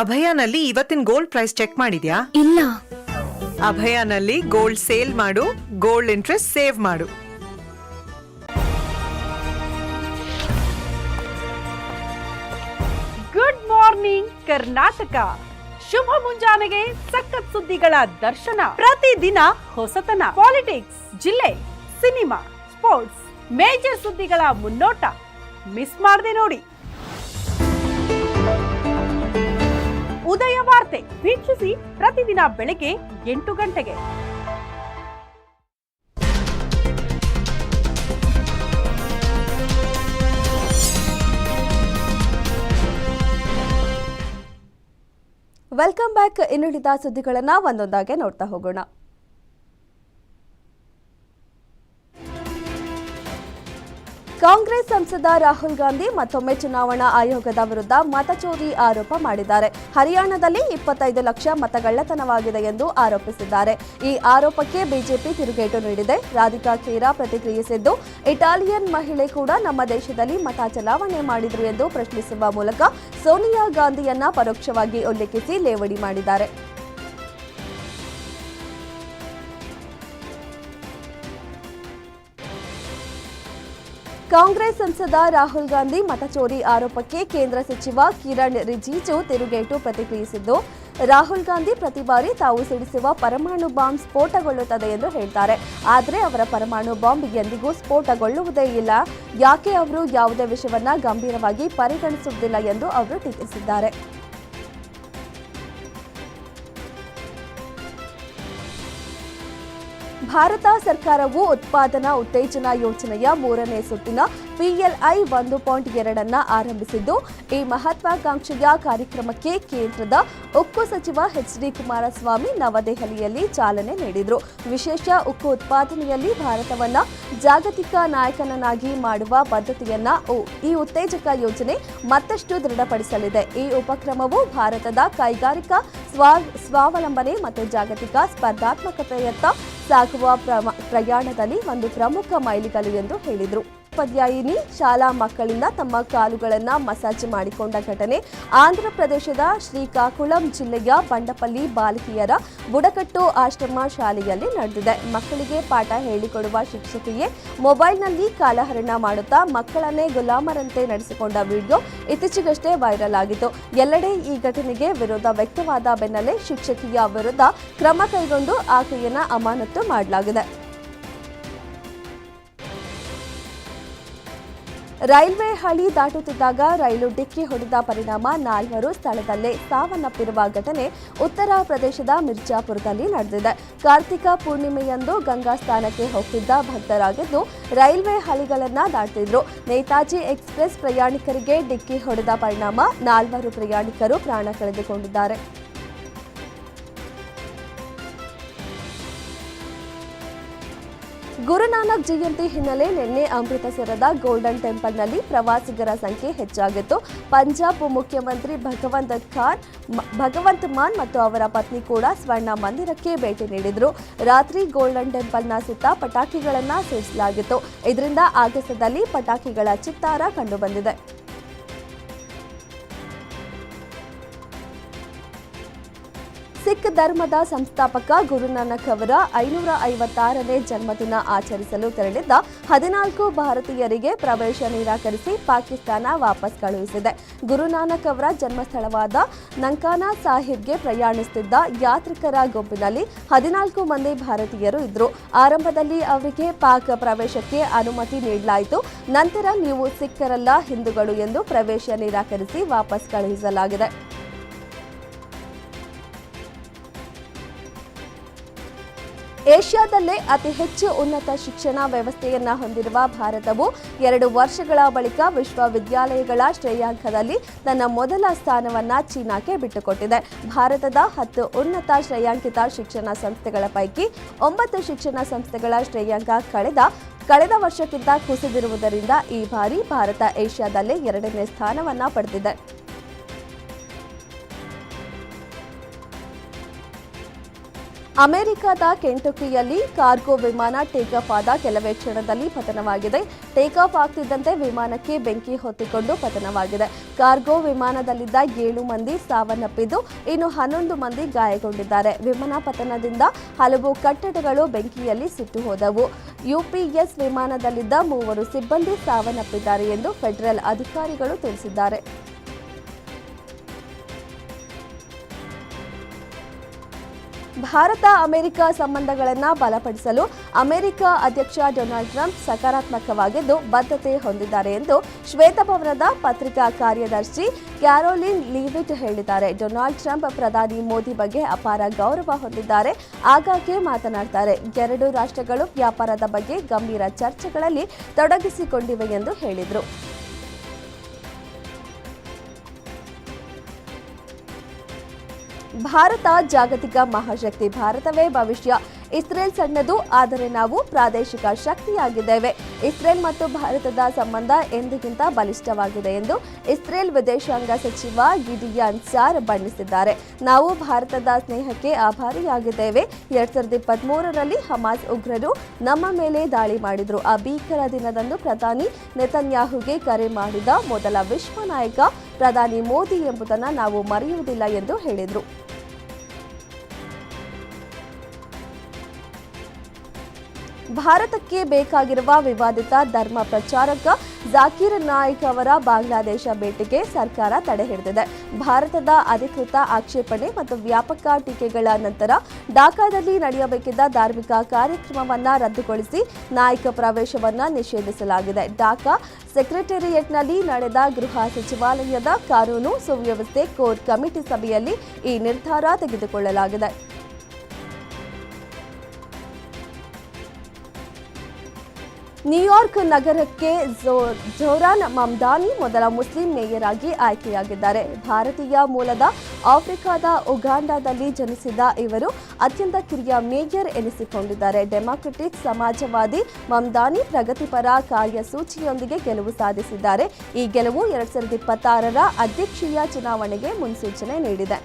Speaker 7: ಅಭಯನಲ್ಲಿ ಇವತ್ತಿನ ಗೋಲ್ಡ್ ಪ್ರೈಸ್ ಚೆಕ್ ಮಾಡಿದ್ಯಾ?
Speaker 8: ಇಲ್ಲ.
Speaker 7: ಅಭಯನಲ್ಲಿ ಗೋಲ್ಡ್ ಸೇಲ್ ಮಾಡು ಗೋಲ್ಡ್ ಇಂಟ್ರೆಸ್ಟ್ ಸೇವ್ ಮಾಡು.
Speaker 3: ಗುಡ್ ಮಾರ್ನಿಂಗ್ ಕರ್ನಾಟಕ
Speaker 9: ಶುಭ ಮುಂಜಾನೆಗೆ ಸಖತ್ ಸುದ್ದಿಗಳ ದರ್ಶನ. ಪ್ರತಿದಿನ ಹೊಸತನ. ಪಾಲಿಟಿಕ್ಸ್ ಜಿಲ್ಲೆ ಸಿನಿಮಾ ಸ್ಪೋರ್ಟ್ಸ್ ಮೇಜರ್ ಸುದ್ದಿಗಳ ಮುನ್ನೋಟ. ಮಿಸ್ ಮಾಡದೆ ನೋಡಿ. ವಾರ್ತೆ ವೀಕ್ಷಿಸಿ ಪ್ರತಿದಿನ ಬೆಳಗ್ಗೆ ಎಂಟು ಗಂಟೆಗೆ.
Speaker 1: ವೆಲ್ಕಮ್ ಬ್ಯಾಕ್ ಇನ್ನುಳಿದ ಸುದ್ದಿಗಳನ್ನು ಒಂದೊಂದಾಗೆ ನೋಡ್ತಾ ಹೋಗೋಣ. ಕಾಂಗ್ರೆಸ್ ಸಂಸದ ರಾಹುಲ್ ಗಾಂಧಿ ಮತ್ತೊಮ್ಮೆ ಚುನಾವಣಾ ಆಯೋಗದ ವಿರುದ್ಧ ಮತಚೋರಿ ಆರೋಪ ಮಾಡಿದ್ದಾರೆ. ಹರಿಯಾಣದಲ್ಲಿ ಇಪ್ಪತ್ತೈದು ಲಕ್ಷ ಮತಗಳ್ಳತನವಾಗಿದೆ ಎಂದು ಆರೋಪಿಸಿದ್ದಾರೆ. ಈ ಆರೋಪಕ್ಕೆ ಬಿಜೆಪಿ ತಿರುಗೇಟು ನೀಡಿದೆ. ರಾಧಿಕಾ ಖೇರಾ ಪ್ರತಿಕ್ರಿಯಿಸಿದ್ದು, ಇಟಾಲಿಯನ್ ಮಹಿಳೆ ಕೂಡ ನಮ್ಮ ದೇಶದಲ್ಲಿ ಮತ ಚಲಾವಣೆ ಮಾಡಿದ್ರು ಎಂದು ಪ್ರಶ್ನಿಸುವ ಮೂಲಕ ಸೋನಿಯಾ ಗಾಂಧಿಯನ್ನ ಪರೋಕ್ಷವಾಗಿ ಉಲ್ಲೇಖಿಸಿ ಲೇವಡಿ ಮಾಡಿದ್ದಾರೆ. ಕಾಂಗ್ರೆಸ್ ಸಂಸದ ರಾಹುಲ್ ಗಾಂಧಿ ಮತಚೋರಿ ಆರೋಪಕ್ಕೆ ಕೇಂದ್ರ ಸಚಿವ ಕಿರಣ್ ರಿಜಿಜು ತಿರುಗೇಟು ಪ್ರತಿಕ್ರಿಯಿಸಿದ್ದು, ರಾಹುಲ್ ಗಾಂಧಿ ಪ್ರತಿ ಬಾರಿ ತಾವು ಸಿಡಿಸುವ ಪರಮಾಣು ಬಾಂಬ್ ಸ್ಫೋಟಗೊಳ್ಳುತ್ತದೆ ಎಂದು ಹೇಳ್ತಾರೆ. ಆದರೆ ಅವರ ಪರಮಾಣು ಬಾಂಬ್ ಎಂದಿಗೂ ಸ್ಫೋಟಗೊಳ್ಳುವುದೇ ಇಲ್ಲ. ಯಾಕೆ ಅವರು ಯಾವುದೇ ವಿಷಯವನ್ನ ಗಂಭೀರವಾಗಿ ಪರಿಗಣಿಸುವುದಿಲ್ಲ ಎಂದು ಅವರು ಟೀಕಿಸಿದ್ದಾರೆ. ಭಾರತ ಸರ್ಕಾರವು ಉತ್ಪಾದನಾ ಉತ್ತೇಜನ ಯೋಜನೆಯ ಮೂರನೇ ಸುತ್ತಿನ ಪಿಎಲ್ಐ ಒಂದು ಪಾಯಿಂಟ್ ಎರಡನ್ನ ಆರಂಭಿಸಿದ್ದು, ಈ ಮಹತ್ವಾಕಾಂಕ್ಷೆಯ ಕಾರ್ಯಕ್ರಮಕ್ಕೆ ಕೇಂದ್ರದ ಉಕ್ಕು ಸಚಿವ ಎಚ್ ಡಿ ಕುಮಾರಸ್ವಾಮಿ ನವದೆಹಲಿಯಲ್ಲಿ ಚಾಲನೆ ನೀಡಿದರು. ವಿಶೇಷ ಉಕ್ಕು ಉತ್ಪಾದನೆಯಲ್ಲಿ ಭಾರತವನ್ನು ಜಾಗತಿಕ ನಾಯಕನನ್ನಾಗಿ ಮಾಡುವ ಬದ್ಧತೆಯನ್ನ ಈ ಉತ್ತೇಜಕ ಯೋಜನೆ ಮತ್ತಷ್ಟು ದೃಢಪಡಿಸಲಿದೆ. ಈ ಉಪಕ್ರಮವು ಭಾರತದ ಕೈಗಾರಿಕಾ ಸ್ವಾ, ಸ್ವಾವಲಂಬನೆ ಮತ್ತು ಜಾಗತಿಕ ಸ್ಪರ್ಧಾತ್ಮಕತೆಯತ್ತ ಸಾಗುವ ಪ್ರಯಾಣದಲ್ಲಿ ಒಂದು ಪ್ರಮುಖ ಮೈಲಿಗಲ್ಲು ಎಂದು ಹೇಳಿದರು. ಉಪಾಧ್ಯಾಯಿನಿ ಶಾಲಾ ಮಕ್ಕಳಿಂದ ತಮ್ಮ ಕಾಲುಗಳನ್ನು ಮಸಾಜ್ ಮಾಡಿಕೊಂಡ ಘಟನೆ ಆಂಧ್ರ ಪ್ರದೇಶದ ಶ್ರೀಕಾಕುಳಂ ಜಿಲ್ಲೆಯ ಬಂಡಪಲ್ಲಿ ಬಾಲಕಿಯರ ಬುಡಕಟ್ಟು ಆಶ್ರಮ ಶಾಲೆಯಲ್ಲಿ ನಡೆದಿದೆ. ಮಕ್ಕಳಿಗೆ ಪಾಠ ಹೇಳಿಕೊಡುವ ಶಿಕ್ಷಕಿಯೇ ಮೊಬೈಲ್ನಲ್ಲಿ ಕಾಲಹರಣ ಮಾಡುತ್ತಾ ಮಕ್ಕಳನ್ನೇ ಗುಲಾಮರಂತೆ ನಡೆಸಿಕೊಂಡ ವಿಡಿಯೋ ಇತ್ತೀಚೆಗಷ್ಟೇ ವೈರಲ್ ಆಗಿತ್ತು. ಎಲ್ಲೆಡೆ ಈ ಘಟನೆಗೆ ವಿರೋಧ ವ್ಯಕ್ತವಾದ ಬೆನ್ನಲ್ಲೇ ಶಿಕ್ಷಕಿಯ ವಿರುದ್ಧ ಕ್ರಮ ಕೈಗೊಂಡು ಆಕೆಯನ್ನು ಅಮಾನತು ಮಾಡಲಾಗಿದೆ. ರೈಲ್ವೆ ಹಳಿ ದಾಟುತ್ತಿದ್ದಾಗ ರೈಲು ಡಿಕ್ಕಿ ಹೊಡೆದ ಪರಿಣಾಮ ನಾಲ್ವರು ಸ್ಥಳದಲ್ಲೇ ಸಾವನ್ನಪ್ಪಿರುವ ಘಟನೆ ಉತ್ತರ ಪ್ರದೇಶದ ಮಿರ್ಜಾಪುರದಲ್ಲಿ ನಡೆದಿದೆ. ಕಾರ್ತಿಕ ಪೂರ್ಣಿಮೆಯಂದು ಗಂಗಾ ಸ್ಥಾನಕ್ಕೆ ಹೋಗ್ತಿದ್ದ ಭಕ್ತರಾಗಿದ್ದು ರೈಲ್ವೆ ಹಳಿಗಳನ್ನ ದಾಟಿದ್ರು ನೇತಾಜಿ ಎಕ್ಸ್ಪ್ರೆಸ್ ಪ್ರಯಾಣಿಕರಿಗೆ ಡಿಕ್ಕಿ ಹೊಡೆದ ಪರಿಣಾಮ ನಾಲ್ವರು ಪ್ರಯಾಣಿಕರು ಪ್ರಾಣ ಕಳೆದುಕೊಂಡಿದ್ದಾರೆ. ಗುರುನಾನಕ್ ಜಯಂತಿ ಹಿನ್ನೆಲೆ ನಿನ್ನೆ ಅಮೃತಸರದ ಗೋಲ್ಡನ್ ಟೆಂಪಲ್ನಲ್ಲಿ ಪ್ರವಾಸಿಗರ ಸಂಖ್ಯೆ ಹೆಚ್ಚಾಗಿತ್ತು. ಪಂಜಾಬ್ ಮುಖ್ಯಮಂತ್ರಿ ಭಗವಂತ್ ಖಾನ್ ಭಗವಂತ ಮಾನ್ ಮತ್ತು ಅವರ ಪತ್ನಿ ಕೂಡ ಸ್ವರ್ಣ ಮಂದಿರಕ್ಕೆ ಭೇಟಿ ನೀಡಿದರು. ರಾತ್ರಿ ಗೋಲ್ಡನ್ ಟೆಂಪಲ್ನ ಸುತ್ತ ಪಟಾಕಿಗಳನ್ನು ಸಿಡಿಸಲಾಗಿತ್ತು. ಇದರಿಂದ ಆಗಸದಲ್ಲಿ ಪಟಾಕಿಗಳ ಚಿತ್ತಾರ ಕಂಡುಬಂದಿದೆ. ಸಿಖ್ ಧರ್ಮದ ಸಂಸ್ಥಾಪಕ ಗುರುನಾನಕ್ ಅವರ ಐನೂರ ಐವತ್ತಾರನೇ ಜನ್ಮದಿನ ಆಚರಿಸಲು ತೆರಳಿದ್ದ ಹದಿನಾಲ್ಕು ಭಾರತೀಯರಿಗೆ ಪ್ರವೇಶ ನಿರಾಕರಿಸಿ ಪಾಕಿಸ್ತಾನ ವಾಪಸ್ ಕಳುಹಿಸಿದೆ. ಗುರುನಾನಕ್ ಅವರ ಜನ್ಮಸ್ಥಳವಾದ ನಂಕಾನಾ ಸಾಹಿಬ್ಗೆ ಪ್ರಯಾಣಿಸುತ್ತಿದ್ದ ಯಾತ್ರಿಕರ ಗುಂಪಿನಲ್ಲಿ ಹದಿನಾಲ್ಕು ಮಂದಿ ಭಾರತೀಯರು ಇದ್ರು ಆರಂಭದಲ್ಲಿ ಅವರಿಗೆ ಪಾಕ್ ಪ್ರವೇಶಕ್ಕೆ ಅನುಮತಿ ನೀಡಲಾಯಿತು. ನಂತರ ನೀವು ಸಿಖ್ಖರಲ್ಲ ಹಿಂದೂಗಳು ಎಂದು ಪ್ರವೇಶ ನಿರಾಕರಿಸಿ ವಾಪಸ್ ಕಳುಹಿಸಲಾಗಿದೆ. ಏಷ್ಯಾದಲ್ಲೇ ಅತಿ ಹೆಚ್ಚು ಉನ್ನತ ಶಿಕ್ಷಣ ವ್ಯವಸ್ಥೆಯನ್ನ ಹೊಂದಿರುವ ಭಾರತವು ಎರಡು ವರ್ಷಗಳ ಬಳಿಕ ವಿಶ್ವವಿದ್ಯಾಲಯಗಳ ಶ್ರೇಯಾಂಕದಲ್ಲಿ ತನ್ನ ಮೊದಲ ಸ್ಥಾನವನ್ನ ಚೀನಾಕ್ಕೆ ಬಿಟ್ಟುಕೊಟ್ಟಿದೆ. ಭಾರತದ ಹತ್ತು ಉನ್ನತ ಶ್ರೇಯಾಂಕಿತ ಶಿಕ್ಷಣ ಸಂಸ್ಥೆಗಳ ಪೈಕಿ ಒಂಬತ್ತು ಶಿಕ್ಷಣ ಸಂಸ್ಥೆಗಳ ಶ್ರೇಯಾಂಕ ಕಳೆದ ಕಳೆದ ವರ್ಷಕ್ಕಿಂತ ಕುಸಿದಿರುವುದರಿಂದ ಈ ಬಾರಿ ಭಾರತ ಏಷ್ಯಾದಲ್ಲೇ ಎರಡನೇ ಸ್ಥಾನವನ್ನ ಪಡೆದಿದೆ. ಅಮೆರಿಕದ ಕೆಂಟುಕಿಯಲ್ಲಿ ಕಾರ್ಗೋ ವಿಮಾನ ಟೇಕ್ ಆಫ್ ಆದ ಕೆಲವೇ ಕ್ಷಣದಲ್ಲಿ ಪತನವಾಗಿದೆ. ಟೇಕ್ ಆಫ್ ಆಗ್ತಿದ್ದಂತೆ ವಿಮಾನಕ್ಕೆ ಬೆಂಕಿ ಹೊತ್ತಿಕೊಂಡು ಪತನವಾಗಿದೆ. ಕಾರ್ಗೋ ವಿಮಾನದಲ್ಲಿದ್ದ ಏಳು ಮಂದಿ ಸಾವನ್ನಪ್ಪಿದ್ದು, ಇನ್ನು ಹನ್ನೊಂದು ಮಂದಿ ಗಾಯಗೊಂಡಿದ್ದಾರೆ. ವಿಮಾನ ಪತನದಿಂದ ಹಲವು ಕಟ್ಟಡಗಳು ಬೆಂಕಿಯಲ್ಲಿ ಸುಟ್ಟು ಹೋದವು. ಯುಪಿಎಸ್ ವಿಮಾನದಲ್ಲಿದ್ದ ಮೂವರು ಸಿಬ್ಬಂದಿ ಸಾವನ್ನಪ್ಪಿದ್ದಾರೆ ಎಂದು ಫೆಡರಲ್ ಅಧಿಕಾರಿಗಳು ತಿಳಿಸಿದ್ದಾರೆ. ಭಾರತ, ಅಮೆರಿಕ ಸಂಬಂಧಗಳನ್ನು ಬಲಪಡಿಸಲು ಅಮೆರಿಕ ಅಧ್ಯಕ್ಷ ಡೊನಾಲ್ಡ್ ಟ್ರಂಪ್ ಸಕಾರಾತ್ಮಕವಾಗಿದ್ದು ಬದ್ಧತೆ ಹೊಂದಿದ್ದಾರೆ ಎಂದು ಶ್ವೇತಭವನದ ಪತ್ರಿಕಾ ಕಾರ್ಯದರ್ಶಿ ಕ್ಯಾರೋಲಿನ್ ಲೀವಿಟ್ ಹೇಳಿದ್ದಾರೆ. ಡೊನಾಲ್ಡ್ ಟ್ರಂಪ್ ಪ್ರಧಾನಿ ಮೋದಿ ಬಗ್ಗೆ ಅಪಾರ ಗೌರವ ಹೊಂದಿದ್ದಾರೆ. ಆಗಾಗ್ಗೆ ಮಾತನಾಡ್ತಾರೆ. ಎರಡು ರಾಷ್ಟ್ರಗಳು ವ್ಯಾಪಾರದ ಬಗ್ಗೆ ಗಂಭೀರ ಚರ್ಚೆಗಳಲ್ಲಿ ತೊಡಗಿಸಿಕೊಂಡಿವೆ ಎಂದು ಹೇಳಿದರು. ಭಾರತ ಜಾಗತಿಕ ಮಹಾಶಕ್ತಿ ಭಾರತವೇ ಭವಿಷ್ಯ. ಇಸ್ರೇಲ್ ಸಣ್ಣದು, ಆದರೆ ನಾವು ಪ್ರಾದೇಶಿಕ ಶಕ್ತಿಯಾಗಿದ್ದೇವೆ. ಇಸ್ರೇಲ್ ಮತ್ತು ಭಾರತದ ಸಂಬಂಧ ಎಂದಿಗಿಂತ ಬಲಿಷ್ಠವಾಗಿದೆ ಎಂದು ಇಸ್ರೇಲ್ ವಿದೇಶಾಂಗ ಸಚಿವ ಗಿಡಿಯಾನ್ ಸಾರ್ ಬಣ್ಣಿಸಿದ್ದಾರೆ. ನಾವು ಭಾರತದ ಸ್ನೇಹಕ್ಕೆ ಆಭಾರಿಯಾಗಿದ್ದೇವೆ. ಎರಡ್ ಸಾವಿರದ ಇಪ್ಪತ್ತ್ ಮೂರರಲ್ಲಿ ಹಮಾಸ್ ಉಗ್ರರು ನಮ್ಮ ಮೇಲೆ ದಾಳಿ ಮಾಡಿದ್ರು. ಆ ಭೀಕರ ದಿನದಂದು ಪ್ರಧಾನಿ ನೆತನ್ಯಾಹುಗೆ ಕರೆ ಮಾಡಿದ ಮೊದಲ ವಿಶ್ವ ನಾಯಕ ಪ್ರಧಾನಿ ಮೋದಿ ಎಂಬುದನ್ನು ನಾವು ಮರೆಯುವುದಿಲ್ಲ ಎಂದು ಹೇಳಿದರು. ಭಾರತಕ್ಕೆ ಬೇಕಾಗಿರುವ ವಿವಾದಿತ ಧರ್ಮ ಪ್ರಚಾರಕ ಜಾಕೀರ್ ನಾಯಕ್ ಅವರ ಬಾಂಗ್ಲಾದೇಶ ಭೇಟಿಗೆ ಸರ್ಕಾರ ತಡೆ ಹಿಡಿದಿದೆ. ಭಾರತದ ಅಧಿಕೃತ ಆಕ್ಷೇಪಣೆ ಮತ್ತು ವ್ಯಾಪಕ ಟೀಕೆಗಳ ನಂತರ ಢಾಕಾದಲ್ಲಿ ನಡೆಯಬೇಕಿದ್ದ ಧಾರ್ಮಿಕ ಕಾರ್ಯಕ್ರಮವನ್ನ ರದ್ದುಗೊಳಿಸಿ ನಾಯ್ಕ ಪ್ರವೇಶವನ್ನ ನಿಷೇಧಿಸಲಾಗಿದೆ. ಢಾಕಾ ಸೆಕ್ರೆಟೇರಿಯೇಟ್ನಲ್ಲಿ ನಡೆದ ಗೃಹ ಸಚಿವಾಲಯದ ಕಾನೂನು ಸುವ್ಯವಸ್ಥೆ ಕೋರ್ ಕಮಿಟಿ ಸಭೆಯಲ್ಲಿ ಈ ನಿರ್ಧಾರ ತೆಗೆದುಕೊಳ್ಳಲಾಗಿದೆ. ನ್ಯೂಯಾರ್ಕ್ ನಗರಕ್ಕೆ ಜೋರಾನ್ ಮಮ್ದಾನಿ ಮೊದಲ ಮುಸ್ಲಿಂ ಮೇಯರ್ ಆಗಿ ಆಯ್ಕೆಯಾಗಿದ್ದಾರೆ. ಭಾರತೀಯ ಮೂಲದ ಆಫ್ರಿಕಾದ ಉಗಾಂಡಾದಲ್ಲಿ ಜನಿಸಿದ ಇವರು ಅತ್ಯಂತ ಕಿರಿಯ ಮೇಯರ್ ಎನಿಸಿಕೊಂಡಿದ್ದಾರೆ. ಡೆಮಾಕ್ರೆಟಿಕ್ ಸಮಾಜವಾದಿ ಮಮ್ದಾನಿ ಪ್ರಗತಿಪರ ಕಾರ್ಯಸೂಚಿಯೊಂದಿಗೆ ಗೆಲುವು ಸಾಧಿಸಿದ್ದಾರೆ. ಈ ಗೆಲುವು ಎರಡ್ ಸಾವಿರದ ಇಪ್ಪತ್ತಾರರ ಅಧ್ಯಕ್ಷೀಯ ಚುನಾವಣೆಗೆ ಮುನ್ಸೂಚನೆ ನೀಡಿದೆ.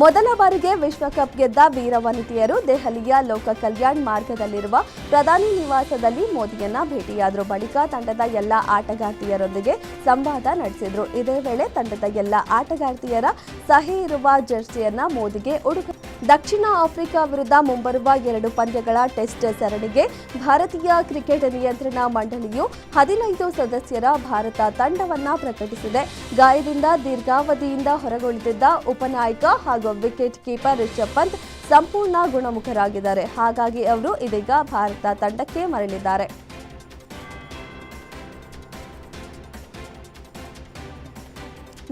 Speaker 1: ಮೊದಲ ಬಾರಿಗೆ ವಿಶ್ವಕಪ್ ಗೆದ್ದ ವೀರವನಿತೆಯರು ದೆಹಲಿಯ ಲೋಕ ಕಲ್ಯಾಣ್ ಮಾರ್ಗದಲ್ಲಿರುವ ಪ್ರಧಾನಿ ನಿವಾಸದಲ್ಲಿ ಮೋದಿಯನ್ನ ಭೇಟಿಯಾದರು ಬಳಿಕ ತಂಡದ ಎಲ್ಲ ಆಟಗಾರ್ತಿಯರೊಂದಿಗೆ ಸಂವಾದ ನಡೆಸಿದ್ರು. ಇದೇ ವೇಳೆ ತಂಡದ ಎಲ್ಲ ಆಟಗಾರ್ತಿಯರ ಸಹಿ ಇರುವ ಜರ್ಸಿಯನ್ನ ಮೋದಿಗೆ ಉಡುಗ ದಕ್ಷಿಣ ಆಫ್ರಿಕಾ ವಿರುದ್ಧ ಮುಂಬರುವ ಎರಡು ಪಂದ್ಯಗಳ ಟೆಸ್ಟ್ ಸರಣಿಗೆ ಭಾರತೀಯ ಕ್ರಿಕೆಟ್ ನಿಯಂತ್ರಣ ಮಂಡಳಿಯು ಹದಿನೈದು ಸದಸ್ಯರ ಭಾರತ ತಂಡವನ್ನ ಪ್ರಕಟಿಸಿದೆ. ಗಾಯದಿಂದ ದೀರ್ಘಾವಧಿಯಿಂದ ಹೊರಗುಳಿದಿದ್ದ ಉಪನಾಯಕ ಹಾಗೂ ವಿಕೆಟ್ ಕೀಪರ್ ರಿಷಬ್ ಪಂತ್ ಸಂಪೂರ್ಣ ಗುಣಮುಖರಾಗಿದ್ದಾರೆ. ಹಾಗಾಗಿ ಅವರು ಇದೀಗ ಭಾರತ ತಂಡಕ್ಕೆ ಮರಳಿದ್ದಾರೆ.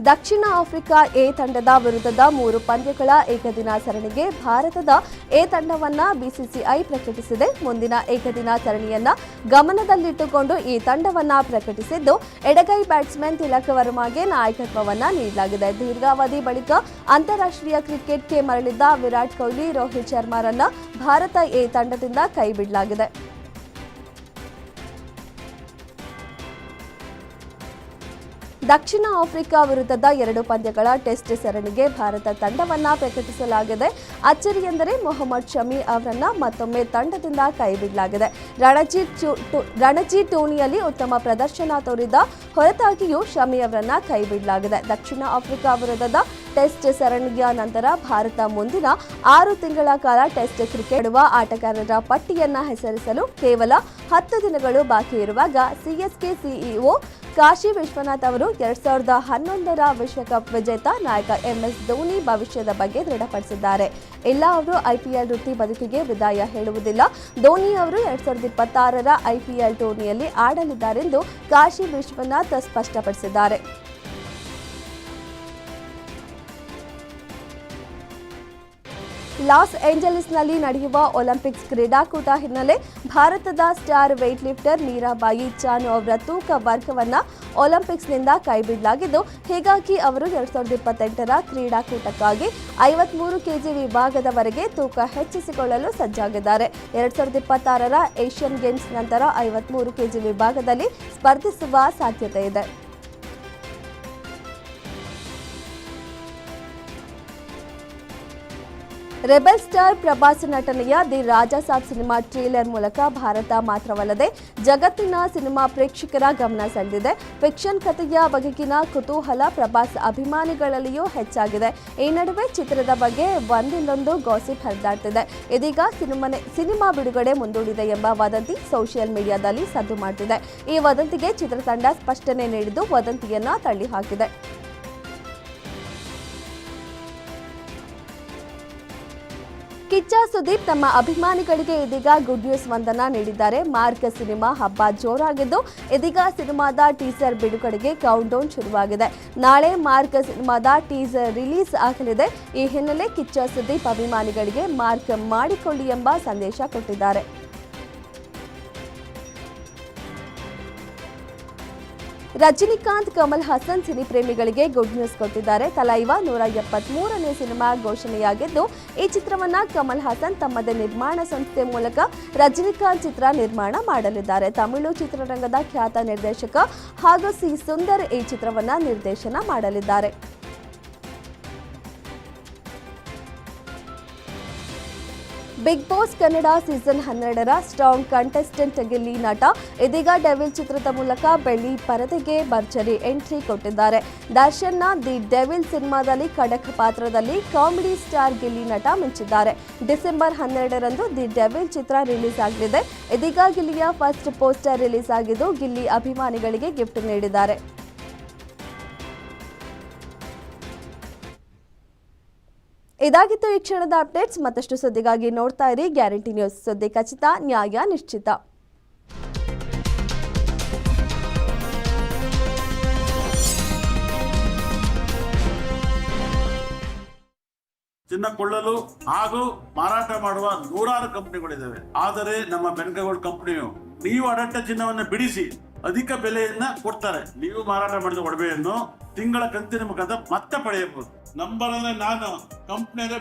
Speaker 1: ದಕ್ಷಿಣ ಆಫ್ರಿಕಾ ಎ ತಂಡದ ವಿರುದ್ಧದ ಮೂರು ಪಂದ್ಯಗಳ ಏಕದಿನ ಸರಣಿಗೆ ಭಾರತದ ಎ ತಂಡವನ್ನ ಬಿಸಿಸಿಐ ಪ್ರಕಟಿಸಿದೆ. ಮುಂದಿನ ಏಕದಿನ ಸರಣಿಯನ್ನ ಗಮನದಲ್ಲಿಟ್ಟುಕೊಂಡು ಈ ತಂಡವನ್ನ ಪ್ರಕಟಿಸಿದ್ದು, ಎಡಗೈ ಬ್ಯಾಟ್ಸ್ಮನ್ ತಿಲಕ್ ವರ್ಮಾಗೆ ನಾಯಕತ್ವವನ್ನ ನೀಡಲಾಗಿದೆ. ದೀರ್ಘಾವಧಿ ಬಳಿಕ ಅಂತಾರಾಷ್ಟ್ರೀಯ ಕ್ರಿಕೆಟ್ಗೆ ಮರಳಿದ್ದ ವಿರಾಟ್ ಕೊಹ್ಲಿ, ರೋಹಿತ್ ಶರ್ಮಾರನ್ನ ಭಾರತ ಎ ತಂಡದಿಂದ ಕೈಬಿಡಲಾಗಿದೆ ದಕ್ಷಿಣ ಆಫ್ರಿಕಾ ವಿರುದ್ಧದ ಎರಡು ಪಂದ್ಯಗಳ ಟೆಸ್ಟ್ ಸರಣಿಗೆ ಭಾರತ ತಂಡವನ್ನ ಪ್ರಕಟಿಸಲಾಗಿದೆ. ಅಚ್ಚರಿ ಎಂದರೆ ಮೊಹಮ್ಮದ್ ಶಮಿ ಅವರನ್ನ ಮತ್ತೊಮ್ಮೆ ತಂಡದಿಂದ ಕೈಬಿಡಲಾಗಿದೆ ರಣಜಿ ರಣಜಿ ಟೂರ್ನಿಯಲ್ಲಿ ಉತ್ತಮ ಪ್ರದರ್ಶನ ತೋರಿದ ಹೊರತಾಗಿಯೂ ಶಮಿ ಅವರನ್ನ ಕೈಬಿಡಲಾಗಿದೆ ದಕ್ಷಿಣ ಆಫ್ರಿಕಾ ವಿರುದ್ಧದ ಟೆಸ್ಟ್ ಸರಣಿಯ ನಂತರ ಭಾರತ ಮುಂದಿನ ಆರು ತಿಂಗಳ ಕಾಲ ಟೆಸ್ಟ್ ಕ್ರಿಕೆಟ್ ಆಟಗಾರರ ಪಟ್ಟಿಯನ್ನ ಹೆಸರಿಸಲು ಕೇವಲ ಹತ್ತು ದಿನಗಳು ಬಾಕಿ ಇರುವಾಗ ಸಿಎಸ್ಕೆ ಸಿಇಒ ಕಾಶಿ ವಿಶ್ವನಾಥ್ ಅವರು ಎರಡ್ ಸಾವಿರದ ಹನ್ನೊಂದರ ವಿಶ್ವಕಪ್ ವಿಜೇತ ನಾಯಕ ಎಂಎಸ್ ಧೋನಿ ಭವಿಷ್ಯದ ಬಗ್ಗೆ ದೃಢಪಡಿಸಿದ್ದಾರೆ. ಇಲ್ಲ ಅವರು ಐಪಿಎಲ್ ವೃತ್ತಿ ಬದುಕಿಗೆ ವಿದಾಯ ಹೇಳುವುದಿಲ್ಲ. ಧೋನಿ ಅವರು ಎರಡ್ ಸಾವಿರದ ಇಪ್ಪತ್ತಾರರ ಐಪಿಎಲ್ ಟೂರ್ನಿಯಲ್ಲಿ ಆಡಲಿದ್ದಾರೆಂದು ಕಾಶಿ ವಿಶ್ವನಾಥ್ ಸ್ಪಷ್ಟಪಡಿಸಿದ್ದಾರೆ. ಲಾಸ್ ಏಂಜಲೀಸ್ನಲ್ಲಿ ನಡೆಯುವ ಒಲಿಂಪಿಕ್ಸ್ ಕ್ರೀಡಾಕೂಟ ಹಿನ್ನೆಲೆ ಭಾರತದ star weightlifter Mirabai Chanu ಅವರ ತೂಕ ವರ್ಗವನ್ನು ಒಲಿಂಪಿಕ್ಸ್ನಿಂದ ಕೈಬಿಡಲಾಗಿದ್ದು, ಹೀಗಾಗಿ ಅವರು ಎರಡ್ ಸಾವಿರದ ಇಪ್ಪತ್ತೆಂಟರ ಕ್ರೀಡಾಕೂಟಕ್ಕಾಗಿ ಐವತ್ಮೂರು ಕೆಜಿ ವಿಭಾಗದವರೆಗೆ ತೂಕ ಹೆಚ್ಚಿಸಿಕೊಳ್ಳಲು ಸಜ್ಜಾಗಿದ್ದಾರೆ. ಎರಡ್ ಸಾವಿರದ ಇಪ್ಪತ್ತಾರರ ಏಷ್ಯನ್ ಗೇಮ್ಸ್ ನಂತರ ಐವತ್ಮೂರು ಕೆಜಿ ವಿಭಾಗದಲ್ಲಿ ಸ್ಪರ್ಧಿಸುವ ಸಾಧ್ಯತೆ ಇದೆ. ರೆಬೆಲ್ ಸ್ಟಾರ್ ಪ್ರಭಾಸ್ ನಟನೆಯ the Raja Saab cinema trailer ಮೂಲಕ ಭಾರತ ಮಾತ್ರವಲ್ಲದೆ ಜಗತ್ತಿನ ಸಿನಿಮಾ ಪ್ರೇಕ್ಷಕರ ಗಮನ ಸೆಳೆದಿದೆ. ಫಿಕ್ಷನ್ ಕಥೆಯ ಬಗೆಗಿನ ಕುತೂಹಲ ಪ್ರಭಾಸ್ ಅಭಿಮಾನಿಗಳಲ್ಲಿಯೂ ಹೆಚ್ಚಾಗಿದೆ. ಈ ನಡುವೆ ಚಿತ್ರದ ಬಗ್ಗೆ ಒಂದಿಲ್ಲೊಂದು ಗಾಸಿಪ್ ಹರಿದಾಡ್ತಿದೆ. ಇದೀಗ ಸಿನಿಮಾನೆ, ಸಿನಿಮಾ ಬಿಡುಗಡೆ ಮುಂದೂಡಿದೆ ಎಂಬ ವದಂತಿ ಸೋಷಿಯಲ್ ಮೀಡಿಯಾದಲ್ಲಿ ಸದ್ದು ಮಾಡುತ್ತಿದೆ ಈ ವದಂತಿಗೆ ಚಿತ್ರತಂಡ ಸ್ಪಷ್ಟನೆ ನೀಡಿದ್ದು ವದಂತಿಯನ್ನ ತಳ್ಳಿಹಾಕಿದೆ. ಕಿಚ್ಚ ಸುದೀಪ್ ತಮ್ಮ ಅಭಿಮಾನಿಗಳಿಗೆ ಇದೀಗ ಗುಡ್ ನ್ಯೂಸ್ ಒಂದನ್ನ ನೀಡಿದ್ದಾರೆ. ಮಾರ್ಕ್ ಸಿನಿಮಾ ಹಬ್ಬ ಜೋರಾಗಿದ್ದು, ಇದೀಗ ಸಿನಿಮಾದ ಟೀಸರ್ ಬಿಡುಗಡೆಗೆ ಕೌಂಟ್ ಡೌನ್ ಶುರುವಾಗಿದೆ. ನಾಳೆ ಮಾರ್ಕ್ ಸಿನಿಮಾದ ಟೀಸರ್ ರಿಲೀಸ್ ಆಗಲಿದೆ. ಈ ಹಿನ್ನೆಲೆ ಕಿಚ್ಚ ಸುದೀಪ್ ಅಭಿಮಾನಿಗಳಿಗೆ ಮಾರ್ಕ್ ಮಾಡಿಕೊಳ್ಳಿ ಎಂಬ ಸಂದೇಶ ಕೊಟ್ಟಿದ್ದಾರೆ. ರಜನಿಕಾಂತ್, ಕಮಲ್ ಹಾಸನ್ ಸಿನಿ ಪ್ರೇಮಿಗಳಿಗೆ ಗುಡ್ ನ್ಯೂಸ್ ಕೊಟ್ಟಿದ್ದಾರೆ. ತಲೈವ ನೂರ ಎಪ್ಪತ್ಮೂರನೇ ಸಿನಿಮಾ ಘೋಷಣೆಯಾಗಿದ್ದು, ಈ ಚಿತ್ರವನ್ನ ಕಮಲ್ ಹಾಸನ್ ತಮ್ಮದೇ ನಿರ್ಮಾಣ ಸಂಸ್ಥೆ ಮೂಲಕ ರಜನಿಕಾಂತ್ ಚಿತ್ರ ನಿರ್ಮಾಣ ಮಾಡಲಿದ್ದಾರೆ. ತಮಿಳು ಚಿತ್ರರಂಗದ ಖ್ಯಾತ ನಿರ್ದೇಶಕ ಹಾಗೂ ಸಿ ಸುಂದರ್ ಈ ಚಿತ್ರವನ್ನ ನಿರ್ದೇಶನ ಮಾಡಲಿದ್ದಾರೆ. ಬಿಗ್ ಬಾಸ್ ಕನ್ನಡ ಸೀಸನ್ ಹನ್ನೆರಡರ ಸ್ಟ್ರಾಂಗ್ ಕಂಟೆಸ್ಟೆಂಟ್ ಗಿಲ್ಲಿ ನಟ ಇದೀಗ ಡೆವಿಲ್ ಚಿತ್ರದ ಮೂಲಕ ಬೆಳ್ಳಿ ಪರದೆಗೆ ಭರ್ಜರಿ ಎಂಟ್ರಿ ಕೊಟ್ಟಿದ್ದಾರೆ. ದರ್ಶನ್ನ ದಿ ಡೆವಿಲ್ ಸಿನಿಮಾದಲ್ಲಿ ಖಡಕ್ ಪಾತ್ರದಲ್ಲಿ ಕಾಮಿಡಿ ಸ್ಟಾರ್ ಗಿಲ್ಲಿ ನಟ ಮಿಂಚಿದ್ದಾರೆ. ಡಿಸೆಂಬರ್ ಹನ್ನೆರಡರಂದು ದಿ ಡೆವಿಲ್ ಚಿತ್ರ ರಿಲೀಸ್ ಆಗಲಿದೆ. ಇದೀಗ ಗಿಲ್ಲಿಯ ಫಸ್ಟ್ ಪೋಸ್ಟರ್ ರಿಲೀಸ್ ಆಗಿದ್ದು ಗಿಲ್ಲಿ ಅಭಿಮಾನಿಗಳಿಗೆ ಗಿಫ್ಟ್ ನೀಡಿದ್ದಾರೆ. ಇದಾಗಿತ್ತು ಈ ಕ್ಷಣದ ಅಪ್ಡೇಟ್ಸ್. ಮತ್ತಷ್ಟು ಸುದ್ದಿಗಾಗಿ ನೋಡ್ತಾ ಇರಿ. ಗ್ಯಾರಂಟಿ ನ್ಯೂಸ್ ಸುದ್ದಿ ಖಚಿತ, ನ್ಯಾಯ ನಿಶ್ಚಿತ.
Speaker 2: ಚಿನ್ನ ಕೊಳ್ಳಲು ಹಾಗೂ ಮಾರಾಟ ಮಾಡುವ ನೂರಾರು ಕಂಪನಿಗಳಿದ್ದಾವೆ. ಆದರೆ ನಮ್ಮ ಬೆನ್ಕಗೋಲ್ಡ್ ಕಂಪನಿಯು ನೀವು ಅಡಟ್ಟ ಚಿನ್ನವನ್ನು ಬಿಡಿಸಿ ಅಧಿಕ ಬೆಲೆಯನ್ನ ಕೊಡ್ತಾರೆ. ನೀವು ಮಾರಾಟ ಮಾಡಿದ ಒಡವೆಯನ್ನು ತಿಂಗಳ ಕಂತಿನ ಮುಖಾಂತರ ಮತ್ತೆ ಪಡೆಯಬಹುದು. ನಂಬರ್ ಅಂದ್ರೆ ನಾನು ಕಂಪ್ನಿ ಅಂದ್ರೆ